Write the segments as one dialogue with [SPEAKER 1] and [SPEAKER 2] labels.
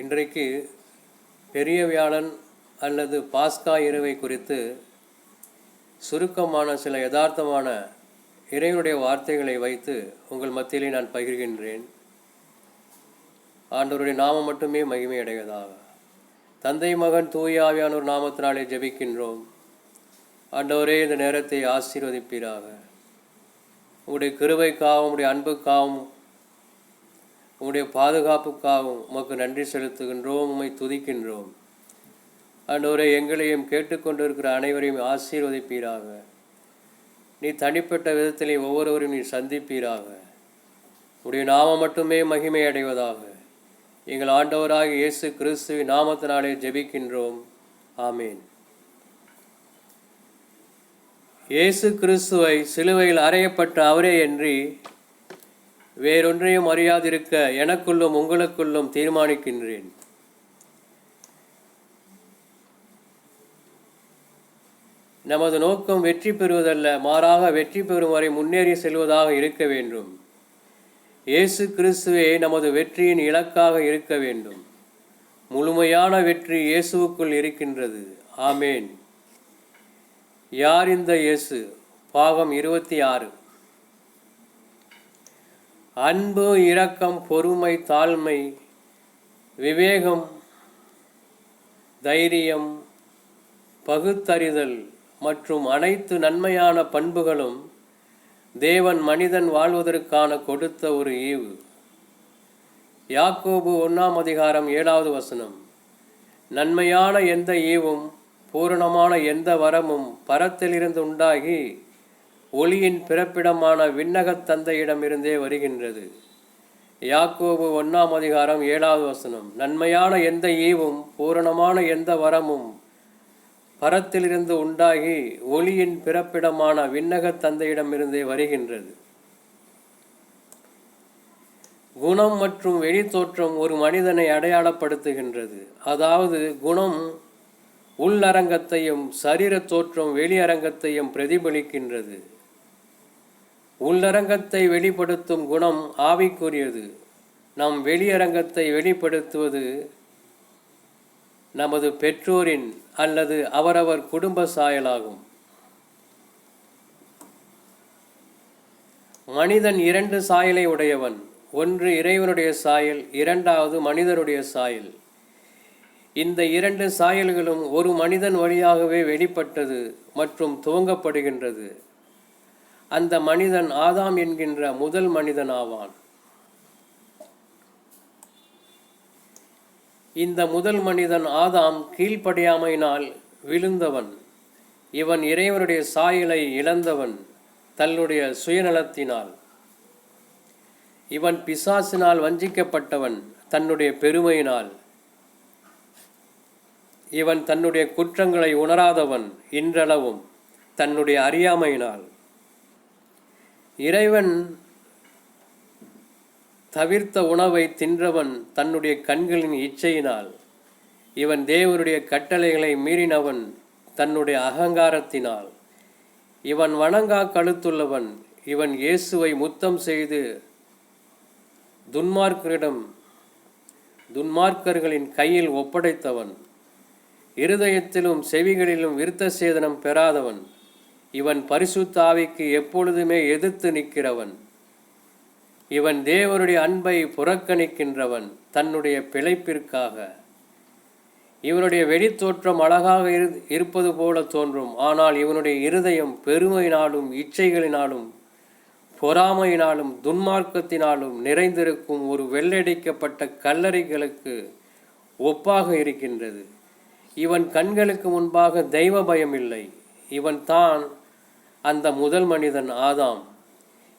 [SPEAKER 1] இன்றைக்கு பெரிய வியாழன் அல்லது பாஸ்கா இரவை குறித்து சுருக்கமான சில யதார்த்தமான இறைவனுடைய வார்த்தைகளை வைத்து உங்கள் மத்தியிலே நான் பகிர்கின்றேன். ஆண்டவருடைய நாமம் மட்டுமே மகிமை அடைவதாக தந்தை மகன் தூயாவியான ஒரு நாமத்தினாலே ஜபிக்கின்றோம். ஆண்டவரே இந்த நேரத்தை ஆசீர்வதிப்பீராக. உங்களுடைய கிருவைக்காகவும் உங்களுடைய அன்புக்காகவும் உம்முடைய பாதுகாப்புக்காகவும் உமக்கு நன்றி செலுத்துகின்றோம் உம்மை துதிக்கின்றோம். ஆண்டவரே எங்களையும் கேட்டுக்கொண்டிருக்கிற அனைவரையும் ஆசீர்வதிப்பீராக. நீ தனிப்பட்ட விதத்திலே ஒவ்வொருவரையும் நீ சந்திப்பீராக. உடைய நாமம் மட்டுமே மகிமை அடைவதாக எங்கள் ஆண்டவராக இயேசு கிறிஸ்துவின் நாமத்தினாலே ஜெபிக்கின்றோம். ஆமேன். இயேசு கிறிஸ்துவை சிலுவையில் அறையப்பட்ட அவரே என்று வேறொன்றையும் அறியாதிருக்க எனக்குள்ளும் உங்களுக்குள்ளும் தீர்மானிக்கின்றேன். நமது நோக்கம் வெற்றி பெறுவதல்ல மாறாக வெற்றி பெறும் வரை முன்னேறி செல்வதாக இருக்க வேண்டும். இயேசு கிறிஸ்துவே நமது வெற்றியின் இலக்காக இருக்க வேண்டும். முழுமையான வெற்றி இயேசுவுக்குள் இருக்கின்றது. ஆமேன். யார் இந்த இயேசு? பாகம் இருபத்தி ஆறு. அன்பு இரக்கம் பொறுமை தாழ்மை விவேகம் தைரியம் பகுத்தறிதல் மற்றும் அனைத்து நன்மையான பண்புகளும் தேவன் மனிதன் வாழ்வதற்கான கொடுத்த ஒரு ஈவு. யாக்கோபு ஒன்றாம் அதிகாரம் ஏழாவது வசனம். நன்மையான எந்த ஈவும் பூரணமான எந்த வரமும் பரத்திலிருந்து உண்டாகி ஒளியின் பிறப்பிடமான விண்ணகத் தந்தையிடமிருந்தே வருகின்றது. யாக்கோபு ஒன்றாம் அதிகாரம் ஏழாவது வசனம். நன்மையான எந்த ஈவும் பூரணமான எந்த வரமும் பரத்திலிருந்து உண்டாகி ஒளியின் பிறப்பிடமான விண்ணகத் தந்தையிடமிருந்தே வருகின்றது. குணம் மற்றும் வெளித்தோற்றம் ஒரு மனிதனை அடையாளப்படுத்துகின்றது. அதாவது குணம் உள்ளரங்கத்தையும் சரீர தோற்றம் வெளியரங்கத்தையும் பிரதிபலிக்கின்றது. உள்ளரங்கத்தை வெளிப்படுத்தும் குணம் ஆவிக்குரியது. நம் வெளியரங்கத்தை வெளிப்படுத்துவது நமது பெற்றோரின் அல்லது அவரவர் குடும்ப சாயலாகும். மனிதன் இரண்டு சாயலை உடையவன். ஒன்று இறைவனுடைய சாயல் இரண்டாவது மனிதனுடைய சாயல். இந்த இரண்டு சாயல்களும் ஒரு மனிதன் வழியாகவே வெளிப்பட்டது மற்றும் துவங்கப்படுகின்றது. அந்த மனிதன் ஆதாம் என்கின்ற முதல் மனிதன் ஆவான். இந்த முதல் மனிதன் ஆதாம் கீழ்ப்படியாமையினால் விழுந்தவன். இவன் இறைவனுடைய சாயலை இழந்தவன் தன்னுடைய சுயநலத்தினால். இவன் பிசாசினால் வஞ்சிக்கப்பட்டவன் தன்னுடைய பெருமையினால். இவன் தன்னுடைய குற்றங்களை உணராதவன் இன்றளவும் தன்னுடைய அறியாமையினால். இறைவன் தவிர்த்த உணவை தின்றவன் தன்னுடைய கண்களின் இச்சையினால் இவன் தேவனுடைய கட்டளைகளை மீறினவன் தன்னுடைய அகங்காரத்தினால். இவன் வணங்கா கழுத்துள்ளவன் இவன் இயேசுவை முத்தம் செய்து துன்மார்க்கரிடம் துன்மார்க்கர்களின் கையில் ஒப்படைத்தவன். இருதயத்திலும் செவிகளிலும் விருத்த சேதனம் பெறாதவன். இவன் பரிசுத்தாவிக்கு எப்பொழுதுமே எதிர்த்து நிற்கிறவன். இவன் தேவனுடைய அன்பை புறக்கணிக்கின்றவன் தன்னுடைய பிழைப்பிற்காக. இவனுடைய வெளித்தோற்றம் அழகாக இரு இருப்பது போல தோன்றும். ஆனால் இவனுடைய இருதயம் பெருமையினாலும் இச்சைகளினாலும் பொறாமையினாலும் துன்மார்க்கத்தினாலும் நிறைந்திருக்கும் ஒரு வெள்ளடிக்கப்பட்ட கல்லறைகளுக்கு ஒப்பாக இருக்கின்றது. இவன் கண்களுக்கு முன்பாக தெய்வ பயம் இல்லை. இவன் தான் அந்த முதல் மனிதன் ஆதாம்.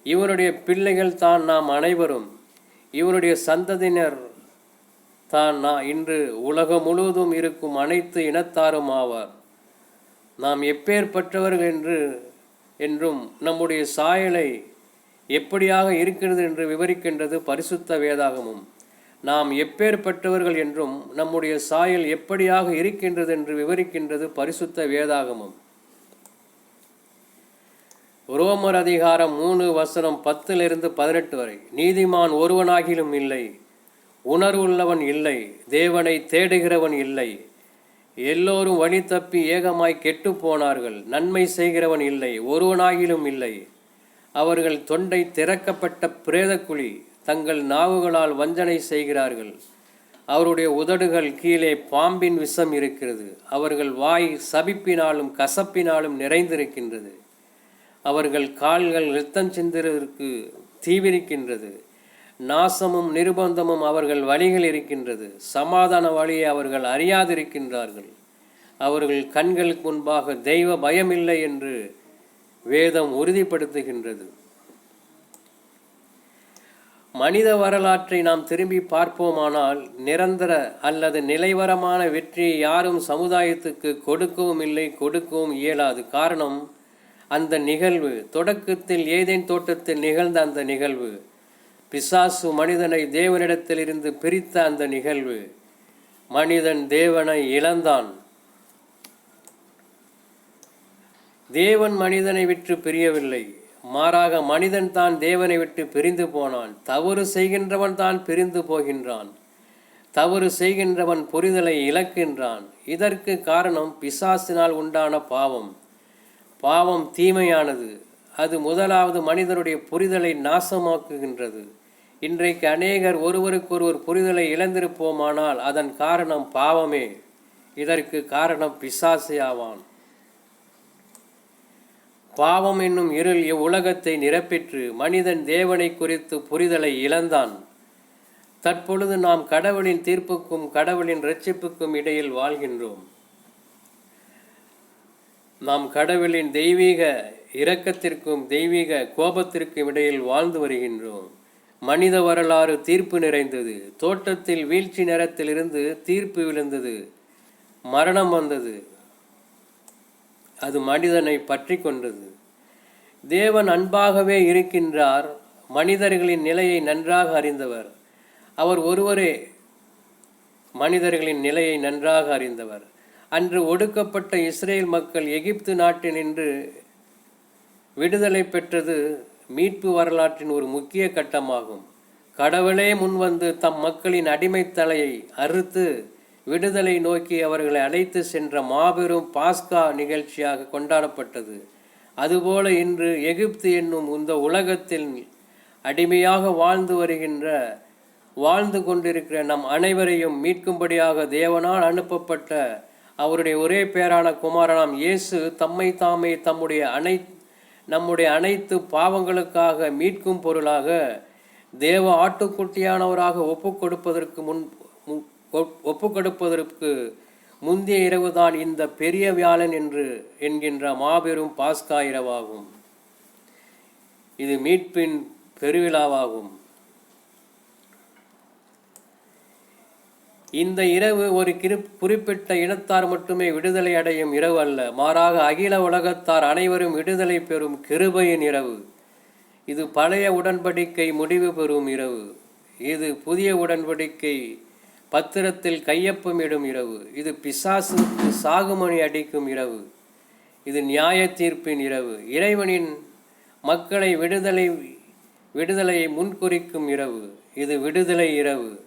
[SPEAKER 1] இவருடைய பிள்ளைகள் தான் நாம் அனைவரும். இவருடைய சந்ததியினர் தான் நான் இன்று உலகம் முழுவதும் இருக்கும் அனைத்து இனத்தாரும் ஆவார். நாம் எப்பேற்பட்டவர்கள் என்று என்றும் நம்முடைய சாயலை எப்படியாக இருக்கிறது என்று விவரிக்கின்றது பரிசுத்த வேதாகமும். நாம் எப்பேற்பட்டவர்கள் என்றும் நம்முடைய சாயல் எப்படியாக இருக்கின்றது என்று விவரிக்கின்றது பரிசுத்த வேதாகமும். ரோமர் அதிகாரம் மூணு வசனம் பத்திலிருந்து பதினெட்டு வரை. நீதிமான் ஒருவனாகிலும் இல்லை. உணர்வுள்ளவன் இல்லை. தேவனை தேடுகிறவன் இல்லை. எல்லோரும் வழி தப்பி ஏகமாய் கெட்டு போனார்கள். நன்மை செய்கிறவன் இல்லை. ஒருவனாகிலும் இல்லை. அவர்கள் தொண்டை திறக்கப்பட்ட பிரேதக்குழி தங்கள் நாவுகளால் வஞ்சனை செய்கிறார்கள். அவருடைய உதடுகள் கீழே பாம்பின் விஷம் இருக்கிறது. அவர்கள் வாய் சபிப்பினாலும் கசப்பினாலும் நிறைந்திருக்கின்றது. அவர்கள் கால்கள் இரத்தம் சிந்துவதற்கு தீவிரிக்கின்றது. நாசமும் நிர்பந்தமும் அவர்கள் வழிகள் இருக்கின்றது. சமாதான வழியை அவர்கள் அறியாதிருக்கின்றார்கள். அவர்கள் கண்களுக்கு முன்பாக தெய்வ பயமில்லை என்று வேதம் உறுதிப்படுத்துகின்றது. மனித வரலாற்றை நாம் திரும்பி பார்ப்போமானால் நிரந்தர அல்லது நிலைவரமான வெற்றியை யாரும் சமுதாயத்துக்கு கொடுக்கவும் இல்லை கொடுக்கவும் இயலாது. காரணம் அந்த நிகழ்வு. தொடக்கத்தில் ஏதேன் தோட்டத்தில் நிகழ்ந்த அந்த நிகழ்வு. பிசாசு மனிதனை தேவனிடத்திலிருந்து பிரித்த அந்த நிகழ்வு. மனிதன் தேவனை இழந்தான். தேவன் மனிதனை விட்டு பிரியவில்லை. மாறாக மனிதன் தான் தேவனை விட்டு பிரிந்து போனான். தவறு செய்கின்றவன் தான் பிரிந்து போகின்றான். தவறு செய்கின்றவன் புரிதலை இழக்கின்றான். இதற்கு காரணம் பிசாசினால் உண்டான பாவம். பாவம் தீமையானது. அது முதலாவது மனிதனுடைய புரிதலை நாசமாக்குகின்றது. இன்றைக்கு அநேகர் ஒருவருக்கொருவர் புரிதலை இழந்திருப்போமானால் அதன் காரணம் பாவமே. இதற்கு காரணம் பிசாசே ஆவான். பாவம் என்னும் இருள் இவ்வுலகத்தை நிரப்பிற்று. மனிதன் தேவனை குறித்து புரிதலை இழந்தான். தற்பொழுது நாம் கடவுளின் தீர்ப்புக்கும் கடவுளின் இரட்சிப்புக்கும் இடையில் வாழ்கின்றோம். நாம் கடவுளின் தெய்வீக இரக்கத்திற்கும் தெய்வீக கோபத்திற்கும் இடையில் வாழ்ந்து வருகின்றோம். மனித வரலாறு தீர்ப்பு நிறைந்தது. தோட்டத்தில் வீழ்ச்சி நேரத்திலிருந்து தீர்ப்பு விழுந்தது. மரணம் வந்தது. அது மனிதனை பற்றி கொண்டது. தேவன் அன்பாகவே இருக்கின்றார். மனிதர்களின் நிலையை நன்றாக அறிந்தவர். அவர் ஒருவரே மனிதர்களின் நிலையை நன்றாக அறிந்தவர். அன்று ஒடுக்கப்பட்ட இஸ்ரேல் மக்கள் எகிப்து நாட்டினின்று விடுதலை பெற்றது மீட்பு வரலாற்றின் ஒரு முக்கிய கட்டமாகும். கடவுளே முன்வந்து தம் மக்களின் அடிமைத்தலையை அறுத்து விடுதலை நோக்கி அவர்களை அழைத்து சென்ற மாபெரும் பாஸ்கா நிகழ்ச்சியாக கொண்டாடப்பட்டது. அதுபோல இன்று எகிப்து என்னும் இந்த உலகத்தில் அடிமையாக வாழ்ந்து வருகின்ற வாழ்ந்து கொண்டிருக்கிற நம் அனைவரையும் மீட்கும்படியாக தேவனால் அனுப்பப்பட்ட அவருடைய ஒரே பேரான குமாரனாம் இயேசு தம்மை தாமே தம்முடைய அனை நம்முடைய அனைத்து பாவங்களுக்காக மீட்கும் பொருளாக தேவ ஆட்டுக்குட்டியானவராக ஒப்பு கொடுப்பதற்கு முன் ஒப்பு கொடுப்பதற்கு முந்தைய இரவுதான் இந்த பெரிய வியாழன் என்று என்கின்ற மாபெரும் பாஸ்கா இரவாகும் இது மீட்பின் பெருவிழாவாகும். இந்த இரவு ஒரு கிரு குறிப்பிட்ட இனத்தார் மட்டுமே விடுதலை அடையும் இரவு அல்ல. மாறாக அகில உலகத்தார் அனைவரும் விடுதலை பெறும் கிருபையின் இரவு. இது பழைய உடன்படிக்கை முடிவு பெறும் இரவு. இது புதிய உடன்படிக்கை பத்திரத்தில் கையொப்பமிடும் இரவு. இது பிசாசுக்கு சாகுமணி அடிக்கும் இரவு. இது நியாய தீர்ப்பின் இரவு. இறைவனின் மக்களை விடுதலை விடுதலையை முன்குறிக்கும் இரவு. இது விடுதலை இரவு.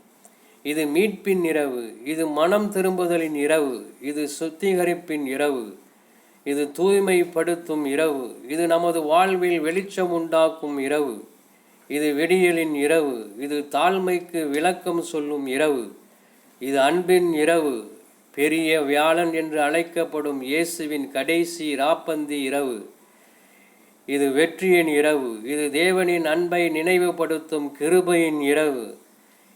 [SPEAKER 1] இது மீட்பின் இரவு இது மனம் திரும்புதலின் இரவு இது சுத்திகரிப்பின் இரவு. இது தூய்மைப்படுத்தும் இரவு இது நமது வாழ்வில் வெளிச்சம் உண்டாக்கும் இரவு. இது வெடியலின் இரவு இது தாழ்மைக்கு விளக்கம் சொல்லும் இரவு. இது அன்பின் இரவு பெரிய வியாழன் என்று அழைக்கப்படும் இயேசுவின் கடைசி ராப்பந்தி இரவு. இது வெற்றியின் இரவு இது தேவனின் அன்பை நினைவுபடுத்தும் கிருபையின் இரவு.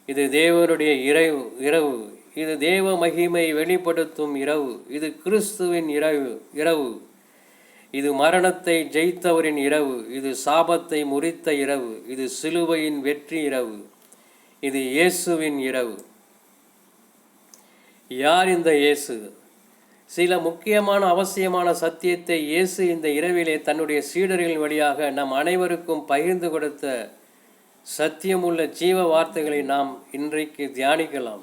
[SPEAKER 1] இது தேவருடைய இரவு இரவு. இது தேவ மகிமை வெளிப்படுத்தும் இரவு. இது கிறிஸ்துவின் இரவு இரவு. இது மரணத்தை ஜெயித்தவரின் இரவு. இது சாபத்தை முறித்த இரவு. இது சிலுவையின் வெற்றி இரவு. இது இயேசுவின் இரவு. யார் இந்த இயேசு? சில முக்கியமான அவசியமான சத்தியத்தை இயேசு இந்த இரவிலே தன்னுடைய சீடர்கள் வழியாக நம் அனைவருக்கும் பகிர்ந்து கொடுத்த சத்தியமுள்ள ஜீவ வார்த்தைகளை நாம் இன்றைக்கு தியானிக்கலாம்.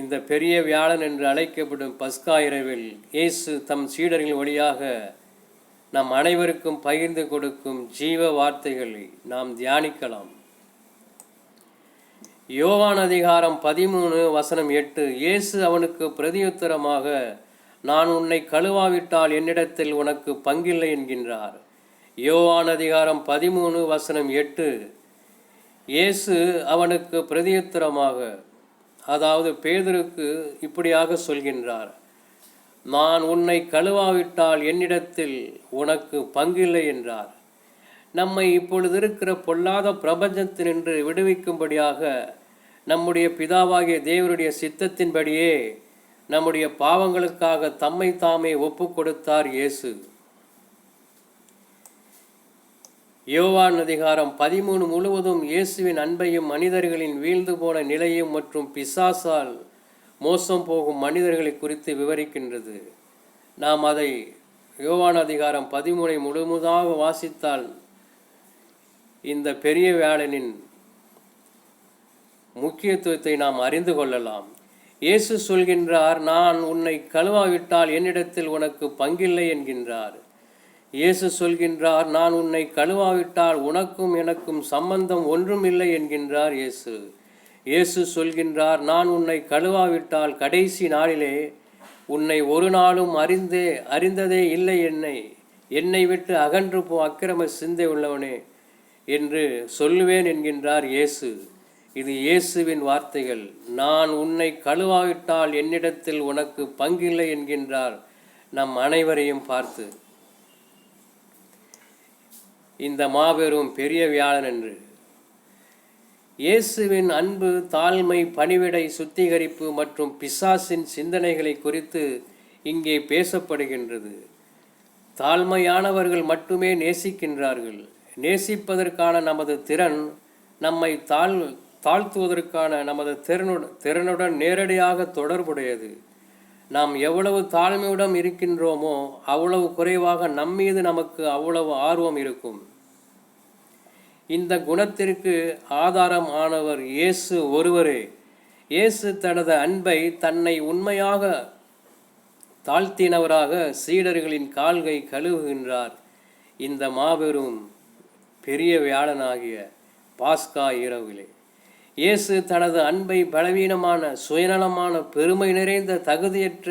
[SPEAKER 1] இந்த பெரிய வியாழன் என்று அழைக்கப்படும் பஸ்கா இரவில் இயேசு தம் சீடர்கள் வழியாக நம் அனைவருக்கும் பகிர்ந்து கொடுக்கும் ஜீவ வார்த்தைகளை நாம் தியானிக்கலாம். யோவான் அதிகாரம் பதிமூணு வசனம் எட்டு இயேசு அவனுக்கு பிரதியுத்தரமாக நான் உன்னை கழுவாவிட்டால் என்னிடத்தில் உனக்கு பங்கில்லை என்கின்றார். யோவான் அதிகாரம் பதிமூணு வசனம் எட்டு. இயேசு அவனுக்கு பிரதியுத்தரமாக அதாவது பேதருக்கு இப்படியாக சொல்கின்றார் நான் உன்னை கழுவாவிட்டால் என்னிடத்தில் உனக்கு பங்கில்லை என்றார். நம்மை இப்பொழுது இருக்கிற பொல்லாத பிரபஞ்சத்தினின்று விடுவிக்கும்படியாக நம்முடைய பிதாவாகிய தேவனுடைய சித்தத்தின்படியே நம்முடைய பாவங்களுக்காக தம்மை தாமே ஒப்பு கொடுத்தார் இயேசு. யோவான் அதிகாரம் பதிமூணு முழுவதும் இயேசுவின் அன்பையும் மனிதர்களின் வீழ்ந்து போன நிலையும் மற்றும் பிசாசால் மோசம் போகும் மனிதர்களை குறித்து விவரிக்கின்றது. நாம் அதை யோவான் அதிகாரம் பதிமூனை முழுமுதாக வாசித்தால் இந்த பெரிய வேளனின் முக்கியத்துவத்தை நாம் அறிந்து கொள்ளலாம். இயேசு சொல்கின்றார் நான் உன்னை கழுவாவிட்டால் என்னிடத்தில் உனக்கு பங்கில்லை என்கின்றார். இயேசு சொல்கின்றார் நான் உன்னை கழுவாவிட்டால் உனக்கும் எனக்கும் சம்பந்தம் ஒன்றும் இல்லை என்கின்றார் இயேசு. இயேசு சொல்கின்றார் நான் உன்னை கழுவாவிட்டால் கடைசி நாளிலே உன்னை ஒரு நாளும் அறிந்தே அறிந்ததே இல்லை என்னை. என்னை விட்டு அகன்று போ அக்கிரம சிந்தை உள்ளவனே என்று சொல்லுவேன் என்கின்றார் இயேசு. இது இயேசுவின் வார்த்தைகள் நான் உன்னை கழுவாவிட்டால் என்னிடத்தில் உனக்கு பங்கில்லை என்கின்றார் நம் அனைவரையும் பார்த்து. இந்த மாபெரும் பெரிய வியாழன் என்று இயேசுவின் அன்பு தாழ்மை பணிவிடை சுத்திகரிப்பு மற்றும் பிசாசின் சிந்தனைகளை குறித்து இங்கே பேசப்படுகின்றது. தாழ்மையானவர்கள் மட்டுமே நேசிக்கின்றார்கள். நேசிப்பதற்கான நமது திறன் நம்மை தாழ் தாழ்த்துவதற்கான நமது திறனுடன் திறனுடன் நேரடியாக தொடர்புடையது. நாம் எவ்வளவு தாழ்மையுடன் இருக்கின்றோமோ அவ்வளவு குறைவாக நம்மீது நமக்கு அவ்வளவு ஆர்வம் இருக்கும். இந்த குணத்திற்கு ஆதாரம் ஆனவர் இயேசு ஒருவரே. இயேசு தனது அன்பை தன்னை உண்மையாக தாழ்த்தினவராக சீடர்களின் கால்கை கழுவுகின்றார். இந்த மாபெரும் பெரிய வியாழனாகிய பாஸ்கா இரவிலே. இயேசு தனது அன்பை பலவீனமான சுயநலமான பெருமை நிறைந்த தகுதியற்ற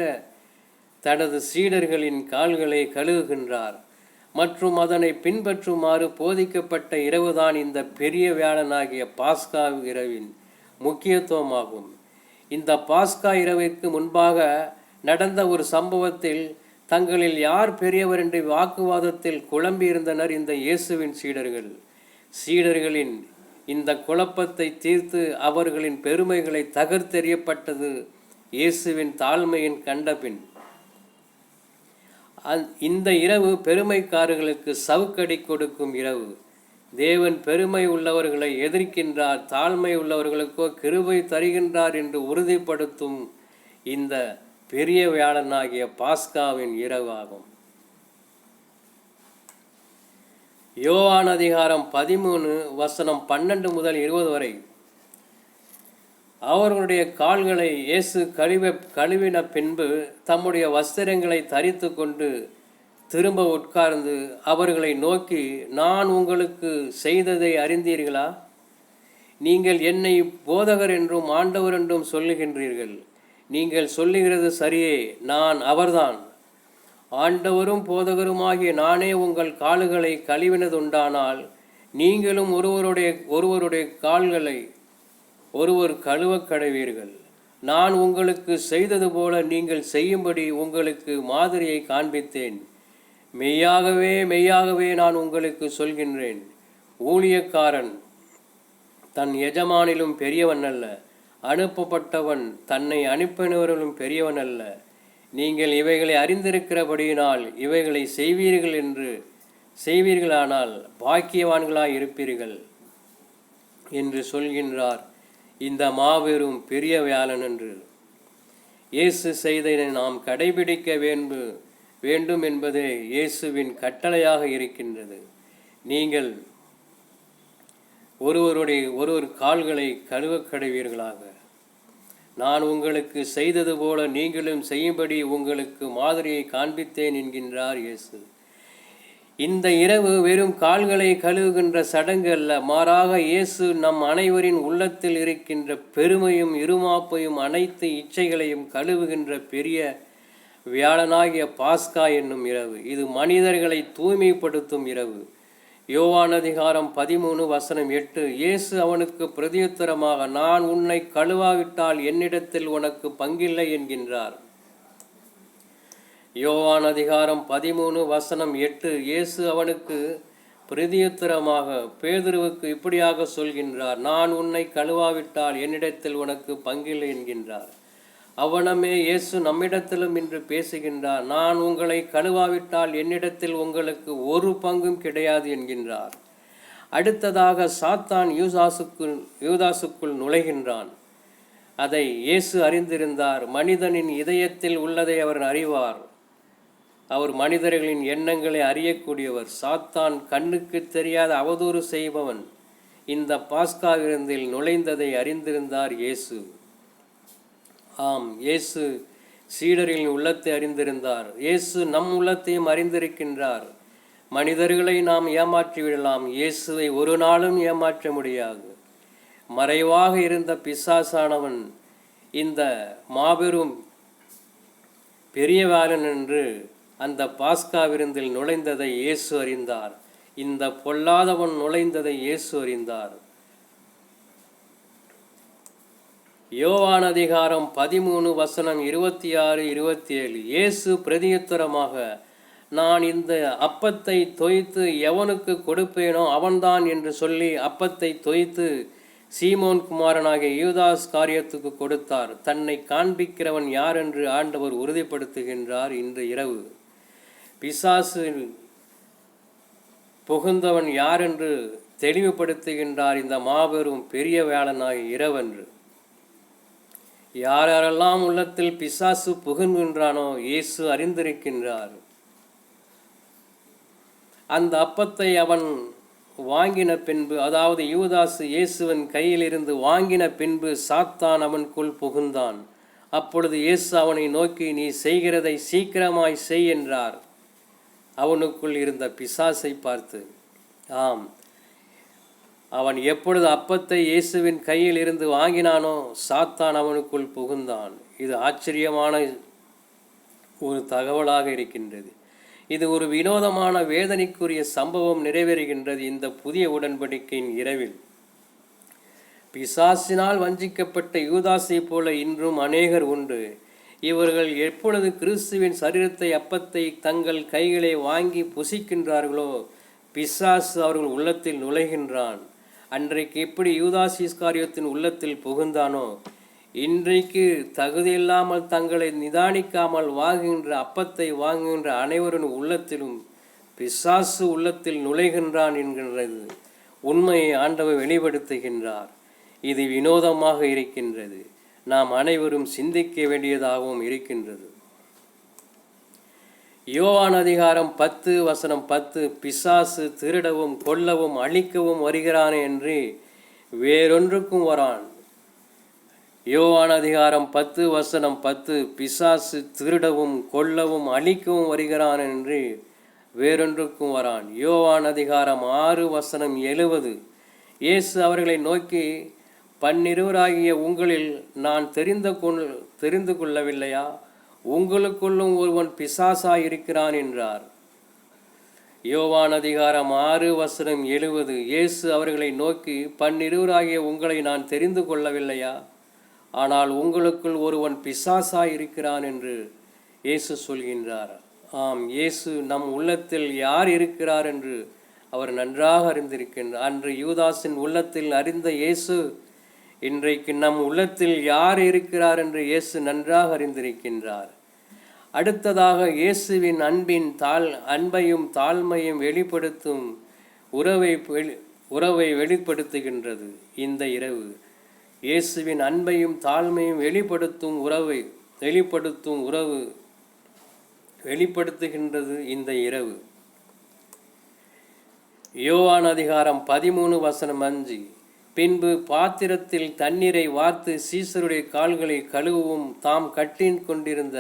[SPEAKER 1] தனது சீடர்களின் கால்களை கழுவுகின்றார் மற்றும் அதனை பின்பற்றுமாறு போதிக்கப்பட்ட இரவுதான் இந்த பெரிய வியாழனாகிய பாஸ்கா இரவின் முக்கியத்துவமாகும். இந்த பாஸ்கா இரவிற்கு முன்பாக நடந்த ஒரு சம்பவத்தில் தங்களில் யார் பெரியவர் என்று வாக்குவாதத்தில் குழம்பியிருந்தனர் இந்த இயேசுவின் சீடர்கள். சீடர்களின் இந்த குழப்பத்தை தீர்த்து அவர்களின் பெருமைகளை தகர்த்தெறியப்பட்டது இயேசுவின் தாழ்மையின் கண்டபின். இந்த இரவு பெருமைக்காரர்களுக்கு சவுக்கடி கொடுக்கும் இரவு. தேவன் பெருமை உள்ளவர்களை எதிர்க்கின்றார் தாழ்மை உள்ளவர்களுக்கோ கிருபை தருகின்றார் என்று உறுதிப்படுத்தும் இந்த பெரிய வியாழனாகிய பாஸ்காவின் இரவாகும். யோவான் அதிகாரம் பதிமூணு வசனம் பன்னெண்டு முதல் இருபது வரை. அவர்களுடைய கால்களை இயேசு கழுவ கழுவின பின்பு தம்முடைய வஸ்திரங்களை தரித்து கொண்டு திரும்ப உட்கார்ந்து அவர்களை நோக்கி நான் உங்களுக்கு செய்ததை அறிந்தீர்களா? நீங்கள் என்னை போதகர் என்றும் ஆண்டவர் என்றும் சொல்லுகின்றீர்கள். நீங்கள் சொல்லுகிறது சரியே நான் அவர்தான். ஆண்டவரும் போதகருமாகிய நானே உங்கள் கால்களை கழுவினதுண்டானால் நீங்களும் ஒருவருடைய ஒருவருடைய கால்களை ஒருவர் கழுவ கடைவீர்கள். நான் உங்களுக்கு செய்தது போல நீங்கள் செய்யும்படி உங்களுக்கு மாதிரியை காண்பித்தேன். மெய்யாகவே மெய்யாகவே நான் உங்களுக்கு சொல்கின்றேன். ஊழியக்காரன் தன் எஜமானிலும் பெரியவன் அல்ல. அனுப்பப்பட்டவன் தன்னை அனுப்பினவர்களும் பெரியவன் அல்ல. நீங்கள் இவைகளை அறிந்திருக்கிறபடியினால் இவைகளை செய்வீர்கள் என்று செய்வீர்களானால் பாக்கியவான்களாய் இருப்பீர்கள் என்று சொல்கின்றார். இந்த மாபெரும் பெரிய வியாழன் என்று. இயேசு செய்ததை நாம் கடைபிடிக்க வேண்டு வேண்டும் என்பதே இயேசுவின் கட்டளையாக இருக்கின்றது. நீங்கள் ஒருவருடைய ஒருவர் கால்களை கழுவ கடைவீர்களாக நான் உங்களுக்கு செய்தது போல நீங்களும் செய்யும்படி உங்களுக்கு மாதிரியை காண்பித்தேன் என்கின்றார் இயேசு. இந்த இரவு வெறும் கால்களை கழுவுகின்ற சடங்கு அல்ல மாறாக இயேசு நம் அனைவரின் உள்ளத்தில் இருக்கின்ற பெருமையும் இருமாப்பையும் அனைத்து இச்சைகளையும் கழுவுகின்ற பெரிய வியாழனாகிய பாஸ்கா என்னும் இரவு. இது மனிதர்களை தூய்மைப்படுத்தும் இரவு. யோவான் அதிகாரம் பதிமூணு வசனம் எட்டு இயேசு அவனுக்கு பிரதியுத்தரமாக நான் உன்னை கழுவாவிட்டால் என்னிடத்தில் உனக்கு பங்கில்லை என்கின்றார். யோவான் அதிகாரம் பதிமூணு வசனம் எட்டு இயேசு அவனுக்கு பிரதியுத்தரமாக பேதுருவுக்கு இப்படியாக சொல்கின்றார் நான் உன்னை கழுவாவிட்டால் என்னிடத்தில் உனக்கு பங்கில்லை என்கின்றார். அவனமே இயேசு நம்மிடத்திலும் இன்று பேசுகின்றார். நான் உங்களை கழுவாவிட்டால் என்னிடத்தில் உங்களுக்கு ஒரு பங்கும் கிடையாது என்கின்றார். அடுத்ததாக சாத்தான் யூதாசுக்குள் யூதாசுக்குள் நுழைகின்றான். அதை இயேசு அறிந்திருந்தார். மனிதனின் இதயத்தில் உள்ளதை அவர் அறிவார். அவர் மனிதர்களின் எண்ணங்களை அறியக்கூடியவர். சாத்தான் கண்ணுக்கு தெரியாத அவதூறு செய்பவன். இந்த பாஸ்கா விருந்தில் நுழைந்ததை அறிந்திருந்தார் இயேசு. ஆம் இயேசு சீடரின் உள்ளத்தை அறிந்திருந்தார். இயேசு நம் உள்ளத்தையும் அறிந்திருக்கின்றார். மனிதர்களை நாம் ஏமாற்றி விடலாம். இயேசுவை ஒரு நாளும் ஏமாற்ற முடியாது. மறைவாக இருந்த பிசாசானவன் இந்த மாபெரும் பெரியவாளன் என்று அந்த பாஸ்கா விருந்தில் நுழைந்ததை இயேசு அறிந்தார். இந்த பொல்லாதவன் நுழைந்ததை இயேசு அறிந்தார். யோவான் அதிகாரம் பதிமூணு வசனம் இருபத்தி ஆறு இருபத்தி ஏழு இயேசு பிரதியுத்தரமாக நான் இந்த அப்பத்தை தொய்த்து எவனுக்கு கொடுப்பேனோ அவன்தான் என்று சொல்லி அப்பத்தை தொய்த்து சீமோன் குமாரனாகிய யூதாஸ் காரியத்துக்கு கொடுத்தார். தன்னை காண்பிக்கிறவன் யார் என்று ஆண்டவர் உறுதிப்படுத்துகின்றார் இன்று இரவு. பிசாசு புகுந்தவன் யார் என்று தெளிவுபடுத்துகின்றார் இந்த மாபெரும் பெரிய வேளனாய் இரவன்று. யார் யாரெல்லாம் உள்ளத்தில் பிசாசு புகுகின்றானோ இயேசு அறிந்திருக்கின்றார். அந்த அப்பத்தை அவன் வாங்கின பின்பு அதாவது யூதாசு இயேசுவின் கையிலிருந்து வாங்கின பின்பு சாத்தான் அவனுக்குள் புகுந்தான். அப்பொழுது இயேசு அவனை நோக்கி நீ செய்கிறதை சீக்கிரமாய் செய் என்றார். அவனுக்குள் இருந்த பிசாசை பார்த்து ஆம் அவன் எப்பொழுது அப்பத்தை இயேசுவின் கையில் இருந்து வாங்கினானோ சாத்தான் அவனுக்குள் புகுந்தான். இது ஆச்சரியமான ஒரு தகவலாக இருக்கின்றது. இது ஒரு வினோதமான வேதனைக்குரிய சம்பவம் நிறைவேறுகின்றது இந்த புதிய உடன்படிக்கையின் இரவில். பிசாசினால் வஞ்சிக்கப்பட்ட யூதாசை போல இன்றும் அநேகர் உண்டு. இவர்கள் எப்பொழுது கிறிஸ்துவின் சரீரத்தை அப்பத்தை தங்கள் கைகளை வாங்கி புசிக்கின்றார்களோ பிசாசு அவர்கள் உள்ளத்தில் நுழைகின்றான். அன்றைக்கு எப்படி யூதாஸ் இஸ்காரியத்தின் உள்ளத்தில் புகுந்தானோ இன்றைக்கு தகுதியில்லாமல் தங்களை நிதானிக்காமல் வாங்குகின்ற அப்பத்தை வாங்குகின்ற அனைவரின் உள்ளத்திலும் பிசாசு உள்ளத்தில் நுழைகின்றான் என்கின்றது. உண்மையை ஆண்டவர் வெளிப்படுத்துகின்றார். இது வினோதமாக இருக்கின்றது. நாம் அனைவரும் சிந்திக்க வேண்டியதாகவும் இருக்கின்றது. யோவான் அதிகாரம் பத்து வசனம் பத்து. பிசாசு திருடவும் கொல்லவும் அழிக்கவும் வருகிறான் என்று வேறொன்றுக்கும் வரான். யோவான் அதிகாரம் பத்து வசனம் பத்து. பிசாசு திருடவும் கொல்லவும் அழிக்கவும் வருகிறான் என்று வேறொன்றுக்கும் வரான். யோவான் அதிகாரம் ஆறு வசனம் எழுவது. இயேசு அவர்களை நோக்கி பன்னிருவராகிய உங்களில் நான் தெரிந்து கொள் தெரிந்து கொள்ளவில்லையா? உங்களுக்குள்ளும் ஒருவன் பிசாசா இருக்கிறான் என்றார். யோவான் அதிகாரம் ஆறு வசனம் எழுவது இயேசு அவர்களை நோக்கி பன்னிருவராகிய உங்களை நான் தெரிந்து கொள்ளவில்லையா? ஆனால் உங்களுக்குள் ஒருவன் பிசாசா இருக்கிறான் என்று இயேசு சொல்கின்றார். ஆம் இயேசு நம் உள்ளத்தில் யார் இருக்கிறார் என்று அவர் நன்றாக அறிந்திருக்கின்றார் அன்று யூதாஸின் உள்ளத்தில் அறிந்த இயேசு இன்றைக்கு நம் உள்ளத்தில் யார் இருக்கிறார் என்று இயேசு நன்றாக அறிந்திருக்கின்றார். அடுத்ததாக இயேசுவின் அன்பின் தாழ் அன்பையும் தாழ்மையும் வெளிப்படுத்தும் உறவை வெளி உறவை வெளிப்படுத்துகின்றது இந்த இரவு. இயேசுவின் அன்பையும் தாழ்மையும் வெளிப்படுத்தும் உறவை வெளிப்படுத்தும் உறவு வெளிப்படுத்துகின்றது இந்த இரவு. யோவான் அதிகாரம் பதிமூணு வசனம் அஞ்சு. பின்பு பாத்திரத்தில் தண்ணீரை வார்த்து சீசருடைய கால்களை கழுவவும் தாம் கட்டின் கொண்டிருந்த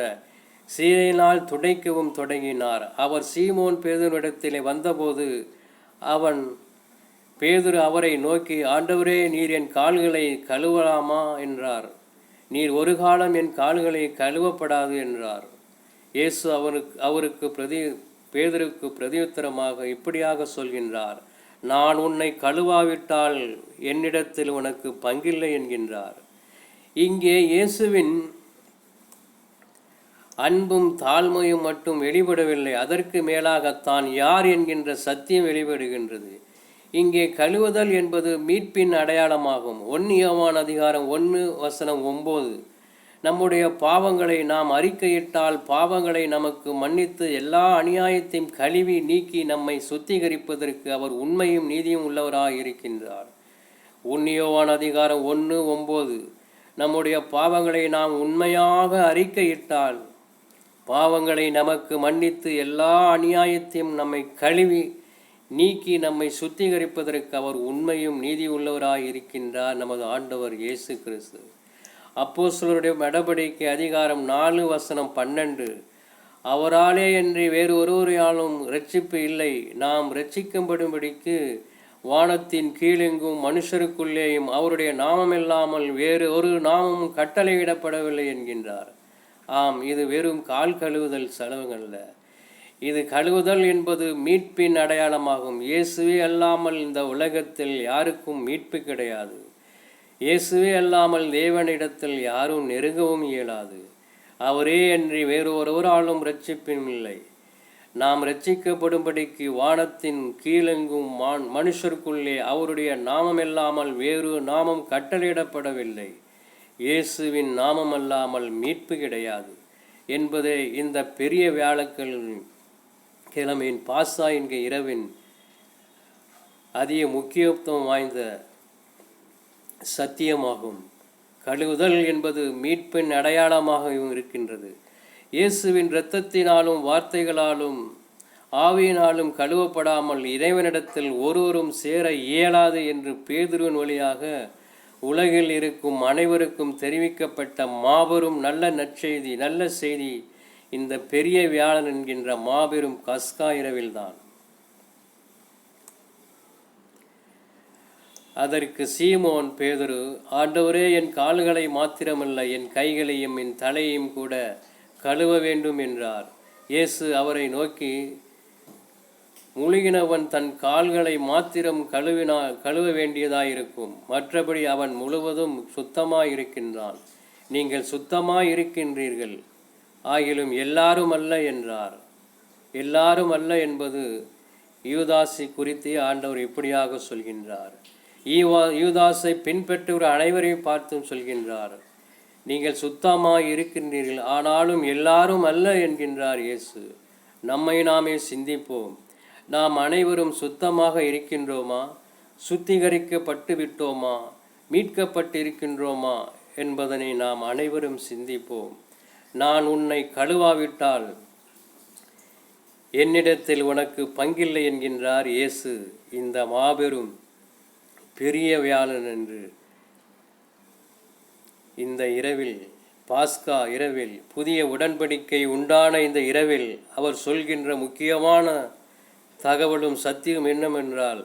[SPEAKER 1] சீரையினால் துடைக்கவும் தொடங்கினார். அவர் சீமோன் பேதுரிடத்திலே வந்தபோது அவன் பேதுரு அவரை நோக்கி ஆண்டவரே நீர் என் கால்களை கழுவலாமா? என்றார். நீர் ஒரு காலம் என் கால்களை கழுவப்படாது என்றார். இயேசு அவருக்கு அவருக்கு பிரதி பேதருக்கு பிரதியுத்தரமாக இப்படியாக சொல்கின்றார். நான் உன்னை கழுவாவிட்டால் என்னிடத்தில் உனக்கு பங்கில்லை என்கின்றார். இங்கே இயேசுவின் அன்பும் தாழ்மையும் மட்டும் வெளிப்படவில்லை. அதற்கு மேலாகத்தான் யார் என்கின்ற சத்தியம் வெளிப்படுகின்றது. இங்கே கழுவுதல் என்பது மீட்பின் அடையாளமாகும். ஒன்னியமான அதிகாரம் ஒன்று வசனம் ஒம்பது. நம்முடைய பாவங்களை நாம் அறிக்கையிட்டால் பாவங்களை நமக்கு மன்னித்து எல்லா அநியாயத்தையும் கழுவி நீக்கி நம்மை சுத்திகரிப்பதற்கு அவர் உண்மையும் நீதியும் உள்ளவராக இருக்கின்றார். உன்னியோவான் அதிகாரம் ஒன்று ஒம்பது. நம்முடைய பாவங்களை நாம் உண்மையாக அறிக்கையிட்டால் பாவங்களை நமக்கு மன்னித்து எல்லா அநியாயத்தையும் நம்மை கழுவி நீக்கி நம்மை சுத்திகரிப்பதற்கு அவர் உண்மையும் நீதி உள்ளவராக இருக்கின்றார் நமது ஆண்டவர் இயேசு கிறிஸ்து. அப்போ சிலருடைய நடவடிக்கை அதிகாரம் நாலு வசனம் பன்னெண்டு. அவராலே என்று வேறு ஒருவரையாலும் ரட்சிப்பு இல்லை. நாம் ரட்சிக்கும்படும்படிக்கு வானத்தின் கீழெங்கும் மனுஷருக்குள்ளேயும் அவருடைய நாமம் இல்லாமல் வேறு ஒரு நாமமும் கட்டளையிடப்படவில்லை என்கின்றார். ஆம் இது வெறும் கால் கழுவுதல் செலவுகள்ல இது கழுவுதல் என்பது மீட்பின் அடையாளமாகும். இயேசுவே அல்லாமல் இந்த உலகத்தில் யாருக்கும் மீட்பு கிடையாது. இயேசுவே அல்லாமல் தேவனிடத்தில் யாரும் நெருங்கவும் இயலாது. அவரே அன்றி வேறு ஒருவராலும் ரட்சிப்பும் இல்லை. நாம் ரட்சிக்கப்படும்படிக்கு வானத்தின் கீழெங்கும் மான் மனுஷருக்குள்ளே அவருடைய நாமம் இல்லாமல் வேறு நாமம் கட்டளையிடப்படவில்லை. இயேசுவின் நாமம் அல்லாமல் மீட்பு கிடையாது. என்பதே இந்த பெரிய வியாழக்கள் கிழமையின் பாசா என்கிற இரவின் அதிக முக்கியத்துவம் வாய்ந்த சத்தியமாகும். கழுவுதல் என்பது மீட்பின் அடையாளமாக இருக்கின்றது. இயேசுவின் இரத்தத்தினாலும் வார்த்தைகளாலும் ஆவியினாலும் கழுவப்படாமல் இறைவனிடத்தில் ஒருவரும் சேர இயலாது என்று பேதுருவின் வழியாக உலகில் இருக்கும் அனைவருக்கும் தெரிவிக்கப்பட்ட மாபெரும் நல்ல நற்செய்தி நல்ல செய்தி இந்த பெரிய வியாழன் என்கின்ற மாபெரும் கஸ்கா இரவில்தான். அதற்கு சீமோன் பேதுரு ஆண்டவரே என் கால்களை மாத்திரமல்ல என் கைகளையும் என் தலையையும் கூட கழுவ வேண்டும் என்றார். இயேசு அவரை நோக்கி முழுகினவன் தன் கால்களை மாத்திரம் கழுவினா கழுவ வேண்டியதாயிருக்கும். மற்றபடி அவன் முழுவதும் சுத்தமாக இருக்கின்றான் நீங்கள் சுத்தமாக இருக்கின்றீர்கள் ஆகிலும் எல்லாரும் அல்ல என்றார். எல்லாரும் அல்ல என்பது யூதாசி குறித்து ஆண்டவர் இப்படியாக சொல்கின்றார். ஈவா யூதாஸை பின்பற்றுகிற அனைவரையும் பார்த்தும் சொல்கின்றார். நீங்கள் சுத்தமாக இருக்கின்றீர்கள் ஆனாலும் எல்லாரும் அல்ல என்கின்றார் இயேசு. நம்மை நாமே சிந்திப்போம். நாம் அனைவரும் சுத்தமாக இருக்கின்றோமா? சுத்திகரிக்கப்பட்டு விட்டோமா? மீட்கப்பட்டிருக்கின்றோமா? என்பதனை நாம் அனைவரும் சிந்திப்போம். நான் உன்னை கழுவாவிட்டால் என்னிடத்தில் உனக்கு பங்கில்லை என்கின்றார் இயேசு. இந்த மாபெரும் பெரிய வியாழன் என்று. இந்த இரவில் பாஸ்கா இரவில் புதிய உடன்படிக்கை உண்டான இந்த இரவில் அவர் சொல்கின்ற முக்கியமான தகவலும் சத்தியம் என்னவென்றால்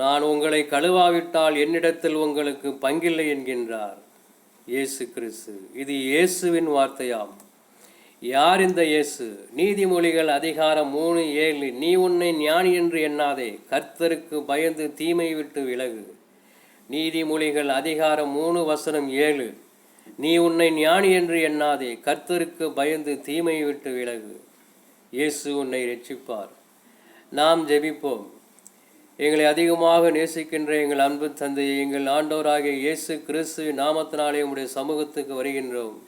[SPEAKER 1] நான் உங்களை கழுவாவிட்டால் என்னிடத்தில் உங்களுக்கு பங்கில்லை என்கின்றார். இயேசு கிறிஸ்து. இது இயேசுவின் வார்த்தையாம். யார் இந்த இயேசு? நீதிமொழிகள் அதிகாரம் மூணு ஏழு நீ உன்னை ஞானி என்று எண்ணாதே கர்த்தருக்கு பயந்து தீமை விட்டு விலகு. நீதிமொழிகள் அதிகாரம் மூணு வசனம் ஏழு நீ உன்னை ஞானி என்று எண்ணாதே கர்த்தருக்கு பயந்து தீமை விட்டு விலகு. இயேசு உன்னை ரட்சிப்பார் நாம் ஜெபிப்போம். எங்களை அதிகமாக நேசிக்கின்ற எங்கள் அன்பு தந்தை எங்கள் ஆண்டோராகிய இயேசு கிறிஸ்து நாமத்தினாலே உடைய சமூகத்துக்கு வருகின்றோம்.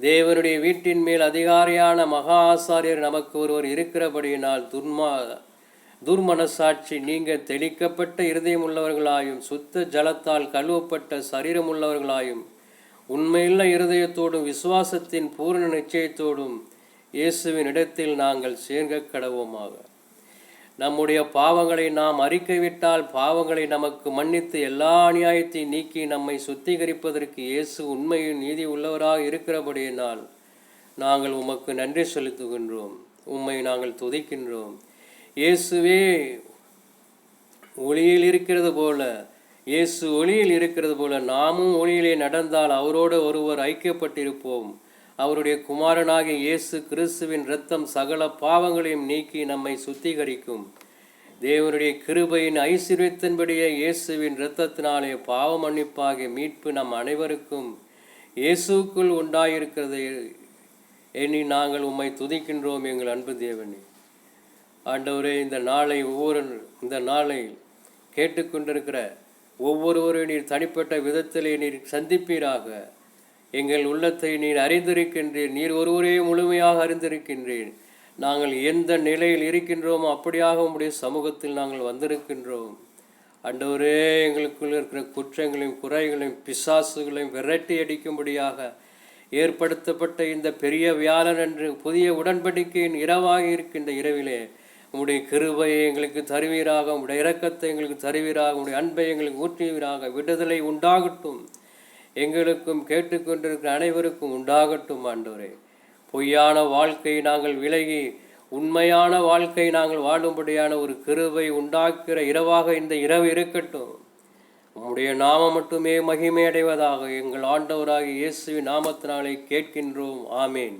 [SPEAKER 1] தேவனுடைய வீட்டின் மேல் அதிகாரியான மகா ஆசாரியர் நமக்கு ஒருவர் இருக்கிறபடியினால் துர்மா துர்மனசாட்சி நீங்க தெளிக்கப்பட்ட இருதயம் உள்ளவர்களாயும் சுத்த ஜலத்தால் கழுவப்பட்ட சரீரம் உள்ளவர்களாயும் உண்மையுள்ள இருதயத்தோடும் விசுவாசத்தின் பூரண நிச்சயத்தோடும் இயேசுவின் இடத்தில் நாங்கள் சேர்க்க கடவோமாக நம்முடைய பாவங்களை நாம் அறிக்கை விட்டால் பாவங்களை நமக்கு மன்னித்து எல்லா அநியாயத்தையும் நீக்கி நம்மை சுத்திகரிப்பதற்கு இயேசு உண்மையின் நீதி உள்ளவராக இருக்கிறபடியினால் நாங்கள் உமக்கு நன்றி செலுத்துகின்றோம். உம்மை நாங்கள் துதிக்கின்றோம். இயேசுவே ஒளியில் இருக்கிறது போல இயேசு ஒளியில் இருக்கிறது போல நாமும் ஒளியிலே நடந்தால் அவரோடு ஒருவர் ஐக்கியப்பட்டிருப்போம். அவருடைய குமாரனாகிய இயேசு கிறிஸ்துவின் இரத்தம் சகல பாவங்களையும் நீக்கி நம்மை சுத்திகரிக்கும். தேவனுடைய கிருபையின் ஐஸ்வர்யத்தின்படியே இயேசுவின் இரத்தத்தினாலே பாவ மன்னிப்பாகிய மீட்பு நம் அனைவருக்கும் இயேசுக்குள் உண்டாயிருக்கிறது. எண்ணி நாங்கள் உம்மை துதிக்கின்றோம் எங்கள் அன்பு தேவனே. ஆண்டவரே இந்த நாளை ஒவ்வொரு இந்த நாளை கேட்டுக்கொண்டிருக்கிற ஒவ்வொருவரையும் நீர் தனிப்பட்ட விதத்திலே நீர் சந்திப்பீராக. எங்கள் உள்ளத்தை நீர் அறிந்திருக்கின்றீர். நீர் ஒருவரே முழுமையாக அறிந்திருக்கின்றீர். நாங்கள் எந்த நிலையில் இருக்கின்றோமோ அப்படியாக உம்முடைய சமூகத்தில் நாங்கள் வந்திருக்கின்றோம். அண்டவரே எங்களுக்குள் இருக்கிற குற்றங்களையும் குறைகளையும் பிசாசுகளையும் விரட்டி அடிக்கும்படியாக ஏற்படுத்தப்பட்ட இந்த பெரிய வியாழன் என்று புதிய உடன்படிக்கையின் இரவாக இருக்கின்ற இரவிலே உங்களுடைய கிருபையை எங்களுக்கு தருவீராக உங்களுடைய இரக்கத்தை எங்களுக்கு தருவீராக உங்களுடைய அன்பை எங்களுக்கு ஊற்றுவீராக விடுதலை உண்டாகட்டும். எங்களுக்கும் கேட்டுக்கொண்டிருக்கிற அனைவருக்கும் உண்டாகட்டும் ஆண்டவரே. பொய்யான வாழ்க்கை நாங்கள் விலகி உண்மையான வாழ்க்கை நாங்கள் வாழும்படியான ஒரு கிருவை உண்டாக்குகிற இரவாக இந்த இரவு இருக்கட்டும். உம்முடைய நாமம் மட்டுமே மகிமையடைவதாக எங்கள் ஆண்டவராக இயேசுவின் நாமத்தினாலே கேட்கின்றோம். ஆமேன்.